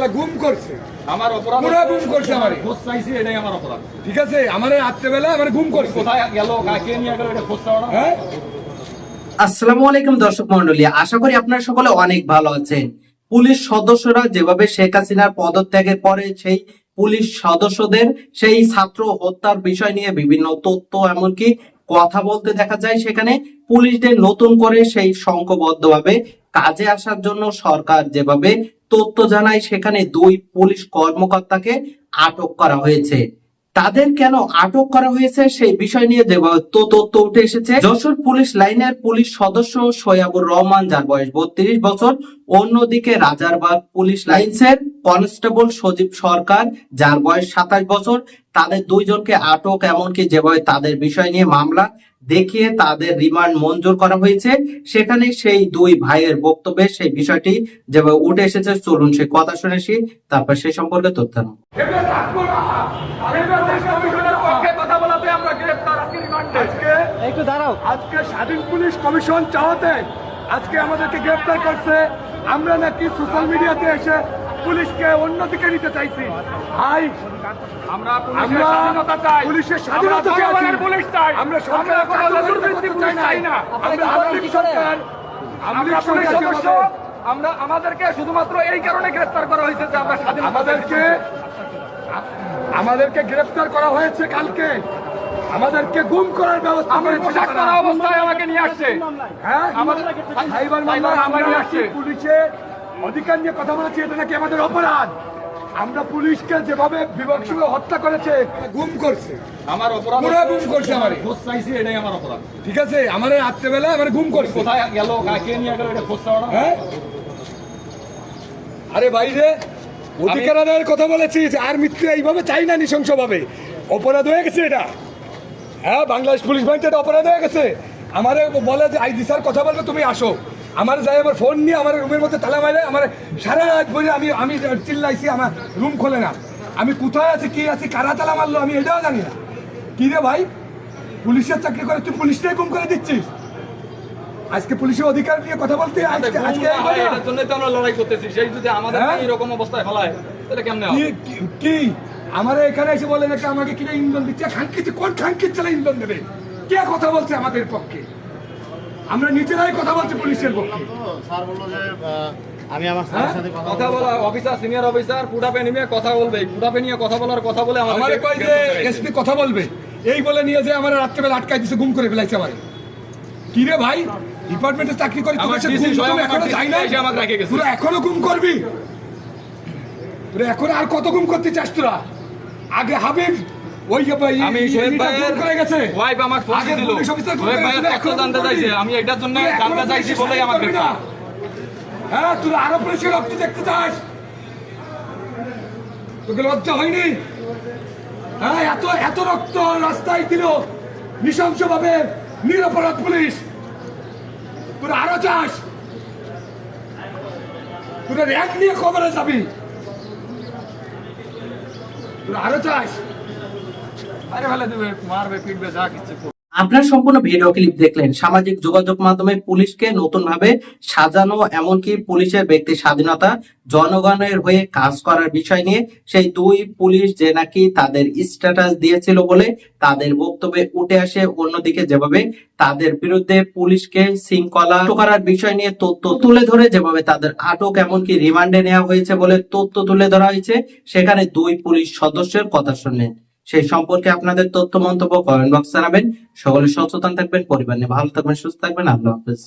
রাত্রেবেলা গুম করছে। আমার অপরাধ পুরা গুম করছে আমারে। খোঁজ চাইছি এটাই আমার অপরাধ। ঠিক আছে আমার রাত্রেবেলা আমার গুম করছে। কোথায় গেল কাকে নিয়ে গেল এটা খোঁজ চাওয়া হ্যাঁ? আসসালামু আলাইকুম দর্শক মন্ডলী আশা করি আপনারা সকলে অনেক ভালো আছেন। পুলিশ সদস্যরা যেভাবে শেখ হাসিনার পদত্যাগের পরে সেই পুলিশ সদস্যদের সেই ছাত্র হত্যার বিষয় নিয়ে বিভিন্ন তথ্য এমনকি কথা বলতে দেখা যায় সেখানে পুলিশদের নতুন করে সেই সংঘবদ্ধভাবে কাজে আসার জন্য সরকার যেভাবে তথ্য জানায়, সেখানে দুই পুলিশ কর্মকর্তাকে আটক করা হয়েছে। তাদের কেন আটক করা হয়েছে সেই বিষয় নিয়ে যে তথ্য উঠে এসেছে। যশোর পুলিশ লাইনের পুলিশ সদস্য সৈয়াবুর রহমান, যার বয়স বত্রিশ বছর, অন্যদিকে রাজারবাগ পুলিশ লাইন্সের কনস্টেবল সজীব সরকার, যার বয়স সাতাশ বছর, তাদের দুইজনকে আটক, এমনকি যেভাবে তাদের বিষয় নিয়ে মামলা দেখিয়ে তাদের রিমান্ড মঞ্জুর করা হয়েছে। সেখানে সেই দুই ভাইয়ের বক্তব্যে সেই বিষয়টি যেভাবে উঠে এসেছে চলুন সেই কথা শুনেছি তারপর সেই সম্পর্কে তথ্য নেব। এগুলো থাকব না। এগুলো দেশ কমিশনের পক্ষে কথা বলাতে আমরা গ্রেফতার আজকে একটু দাঁড়াও। আজকে স্বাধীন পুলিশ কমিশন চাওয়াতে আজকে আমাদেরকে গ্রেফতার করছে। আমরা নাকি সোশ্যাল মিডিয়াতে এসে পুলিশকে অন্যদিকে নিতে চাইছি। ভাই আমরা আমরা স্বাধীনতা চাই। পুলিশের স্বাধীনতা আমরা চাই জনগণের পুলিশ চাই। আমরা সরকারের কোনো কোনো দুর্নীতি পুলিশ চাই না। আমরা আওয়ামী সরকার। আমরা পুলিশ সদস্য। আমরা আমাদেরকে শুধুমাত্র এই কারণে গ্রেফতার করা হয়েছে যে আমরা আমাদেরকে আমাদেরকে গ্রেফতার করা হয়েছে কালকে। আমাদেরকে গুম করার ব্যবস্থা পোশাক। অবস্থায় আমাকে নিয়ে আসছে। হ্যাঁ? আমাদের সাইবার মামলা আমরা নিয়ে আসছে। পুলিশে অধিকার নিয়ে কথা বলেছি এটা নাকি আমাদের অপরাধ? আমরা পুলিশকে যেভাবে বিভৎস হত্যা করেছে গুম করছে। আমার অপরাধ পুরা গুম করছে আমারে। খোঁজ চাইছি এটাই আমার অপরাধ। ঠিক আছে আমার রাত্রেবেলা আমার গুম করছে। কোথায় গেল কাকে নিয়ে গেল এটা খোঁজ চাওয়া হ্যাঁ? আরে বাইরে অধিকার আদায়ের কথা বলেছিস আর মৃত্যু এইভাবে চাই না নৃশংসভাবে। অপরাধ হয়ে গেছে এটা। হ্যাঁ বাংলাদেশ পুলিশ বাহিনীতে এটা অপরাধ হয়ে গেছে। আমারে বলে যে আইজি স্যার কথা বলবে তুমি আসো। আমার যাই আমার ফোন নিয়ে আমার রুমের মধ্যে তালা মারে আমার সারা রাত বলে আমি আমি চিল্লাইছি আমার রুম খোলে না। আমি কোথায় আছি কি আছি কারা তালা মারলো আমি এটাও জানি না। কি রে ভাই? পুলিশের চাকরি করে তুই পুলিশটাই গুম করে দিচ্ছিস? আজকে পুলিশের অধিকার নিয়ে কথা বলতে আজকে আজকে না এই ঘটনা। এটার জন্যই তো আমরা লড়াই করতেছি। সেই যদি আমাদের হ্যাঁ? এরকম অবস্থায় ফেলায় তাহলে কেমনে কি আমার এখানে এসে বলে নাকি আমাকে কিনা ইন্ধন দিচ্ছে? খানকিত কোন খানকিত চালা ইন্ধন দেবে? কে কথা বলছে আমাদের পক্ষে? আমরা নিজেরাই কথা বলছি পুলিশের পক্ষে। স্যার বলল যে আমি আমার হ্যাঁ? স্যারের সাথে কথা বলা অফিসার সিনিয়র অফিসার পুডাপে নিয়ে কথা বলবে। পুডাপে নিয়ে কথা বলার কথা বলে আমার আমাদের কয় যে এসপি কথা বলবে। এই বলে নিয়ে যে আমার রাত্রেবেলা আটকাই দিছে গুম করে ফেলাইছে আমার। কি রে ভাই? ডিপার্টমেন্টে চাকরি করি আমার তোকে সে DC গুম আমার এখনও যাই না এসে আমাকে রেখে গেছে। তোরা এখনও গুম করবি? তোরা এখন আর কত গুম করতে চাস তোরা? আগে হাবিব ওই আমি ই- শোয়েব ইটা গুম ভাইয়ের করে গেছে। ওয়াইফ আমার ফোন দিল। পুলিশ অফিসার গুম শোয়েব করে ভাইয়ের তথ্য জানতে চাইছে আমি এটার জন্য জানতে চাইছি বলেই আমাকে হ্যাঁ তুই আরও পুলিশের রক্ত দেখতে চাস। তোকে লজ্জা হয়নি? হ্যাঁ এত এত রক্ত রাস্তায় দিল নৃশংস ভাবে নিরপরাধ পুলিশ। তোরা আরও চাস। তোরা র্যাঙ্ক নিয়ে খবরে যাবি। তোরা আরও চাস। আপনার সম্পূর্ণ ভিডিও ক্লিপ দেখলেন। সামাজিক যোগাযোগ মাধ্যমে পুলিশকে নতুন ভাবে সাজানো, এমনকি পুলিশের ব্যক্তি স্বাধীনতা, জনগণের হয়ে কাজ করার বিষয় নিয়ে সেই দুই পুলিশ যে নাকি তাদের স্ট্যাটাস দিয়েছিল বলে তাদের বক্তব্যে উঠে আসে। অন্যদিকে যেভাবে তাদের বিরুদ্ধে পুলিশকে শৃঙ্খলা করার বিষয় নিয়ে তথ্য তুলে ধরে, যেভাবে তাদের আটক, এমনকি রিমান্ডে নেওয়া হয়েছে বলে তথ্য তুলে ধরা হয়েছে, সেখানে দুই পুলিশ সদস্যের কথা শুনলেন। সেই সম্পর্কে আপনাদের তথ্য মন্তব্য কমেন্ট বক্স জানাবেন। সকলে সচেতন থাকবেন, পরিবার নিয়ে ভালো থাকবেন, সুস্থ থাকবেন। আল্লাহ হাফেজ।